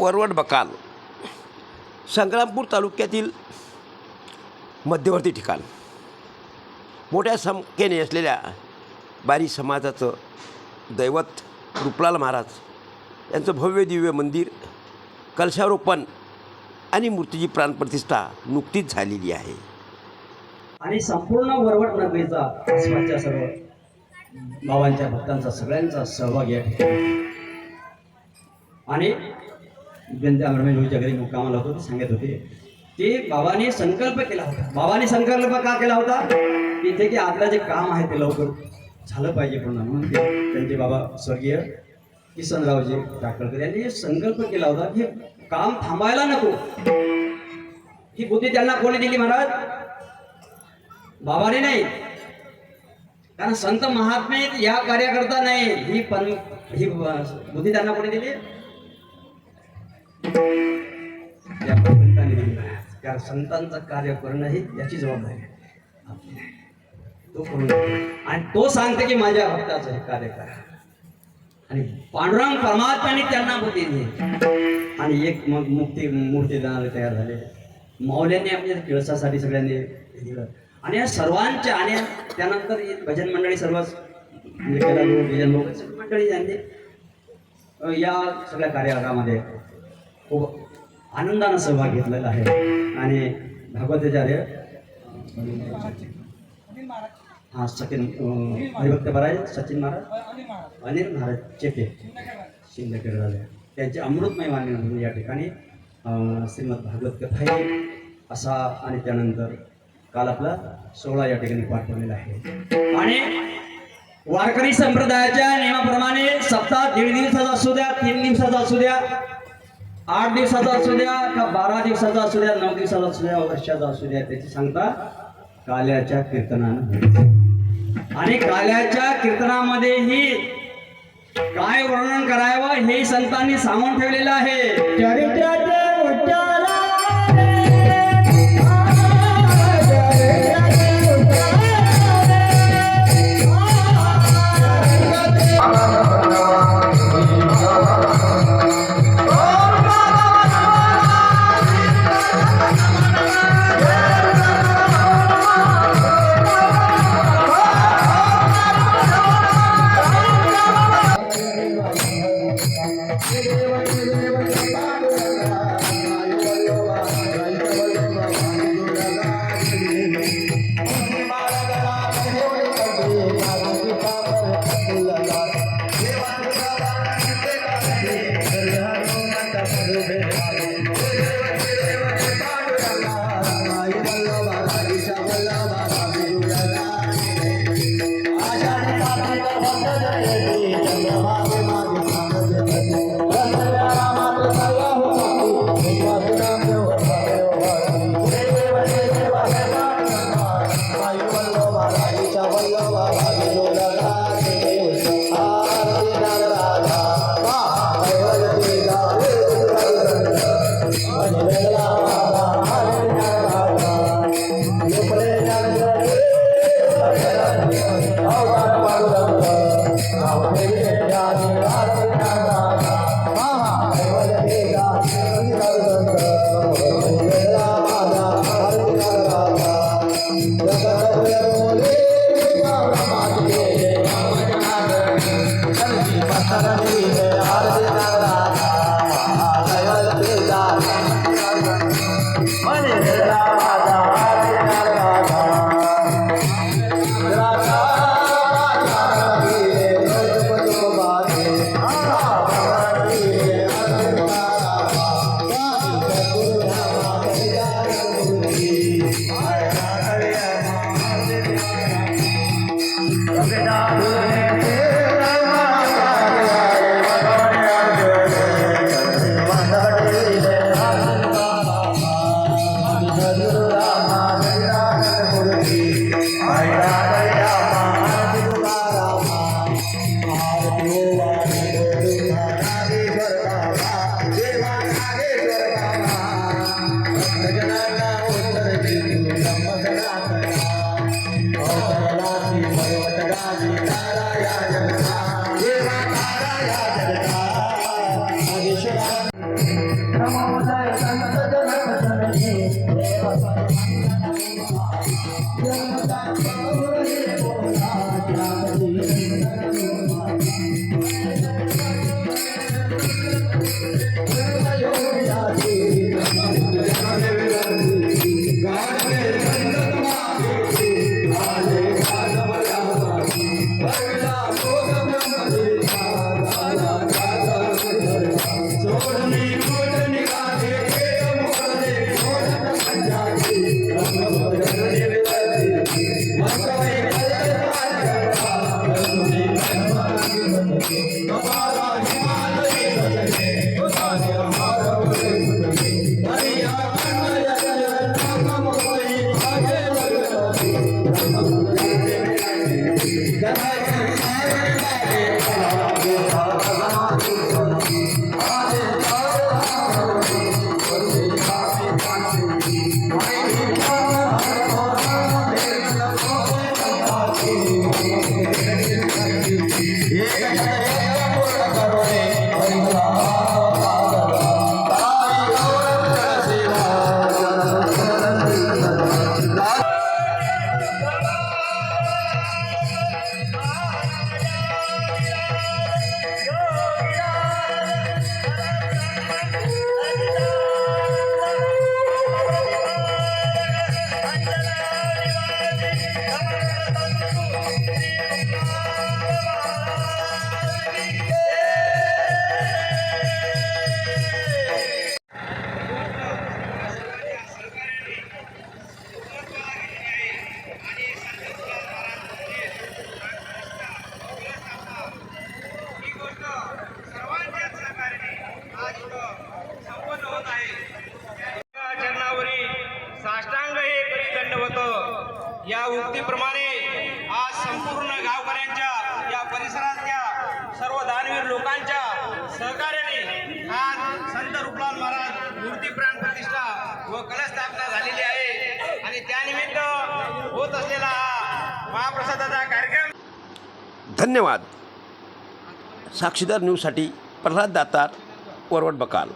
वरवड बकाल. संग्रामपूर तालुक्यातील मध्यवर्ती ठिकाण. मोठ्या संख्येने असलेल्या बारी समाजाचं दैवत रुपलाल महाराज यांचं भव्य दिव्य मंदिर कलशारोपण आणि मूर्तीची प्राणप्रतिष्ठा नुकतीच झालेली आहे. आणि संपूर्ण वरवट नगरीचा सर्व बाबांच्या भक्तांचा सगळ्यांचा सहभाग या ठिकाणी. आणि ज्यांच्या रमेशभाऊच्या घरी मुक्कामाला होतो ते सांगत होते. की बाबाने संकल्प केला होता. बाबाने संकल्प का केला होता? तिथे इथे की आपलं जे काम आहे ते लवकर झालं पाहिजे पूर्ण म्हणून ते त्यांचे बाबा स्वर्गीय किसनरावजी टाकळकर यांनी संकल्प केला होता की काम थांबायला नको. ही बुद्धी त्यांना कोणी दिली महाराज? बाबाने नाही. कारण संत महात्मे या कार्याकरता नाही. ही पण ही बुद्धी त्यांना कोणी दिली? या पंडितांनी दिली आहे. संतांचं कार्य करणं ही याची जबाबदारी आहे. तो करून आणि तो सांगते की माझ्या भक्ताचं हे कार्य करा. आणि पांडुरंग परमात्म्याने त्यांना बुद्धी दिली. आणि एक मग मुक्ती मूर्ती देणारे तयार झाले. माऊल्यांनी आपल्या किळसासाठी सगळ्यांनी दिलं. आणि या सर्वांच्या आणि त्यानंतर भजन मंडळी सर्व भजन म्हणजे लोक मंडळी यांनी या सगळ्या कार्यक्रमामध्ये खूप आनंदानं सहभाग घेतलेला आहे. आणि भागवताचार्य हा सचिन हरिभक्त महाराज सचिन महाराज अनिल महाराज चेपे शिंदेकडे झाले. त्यांचे अमृतमय मान्य म्हणून या ठिकाणी श्रीमद भागवत कथा आहे. असा आणि त्यानंतर काल आपला सोहळा या ठिकाणी पार पडलेला आहे. आणि वारकरी संप्रदायाच्या नियमाप्रमाणे सप्ताह दीड दिवसाचा असू द्या तीन दिवसाचा असू द्या आठ दिवसाचा असू द्या का बारा दिवसाचा असू द्या नऊ दिवसाचा असू द्या वर्षाचा असू द्या त्याची सांगता काल्याच्या कीर्तनानं आणि काल्याच्या कीर्तनामध्येही काय वर्णन करावं हे संतांनी सांगून ठेवलेलं आहे. चरित्र आरती आरती देवा Yeah. साष्टांग हे करी दंडवत या उक्तीप्रमाणे आज संपूर्ण गावकऱ्यांच्या या परिसरातल्या सर्व दानवीर लोकांच्या सहकार्याने आज संत रुपलाल महाराज मूर्ती प्राण प्रतिष्ठा व कलस्थापना झालेली आहे. आणि त्यानिमित्त होत असलेला हा महाप्रसादाचा कार्यक्रम धन्यवाद. साक्षीदार न्यूजसाठी प्रल्हाद दातार वरवट बकाल.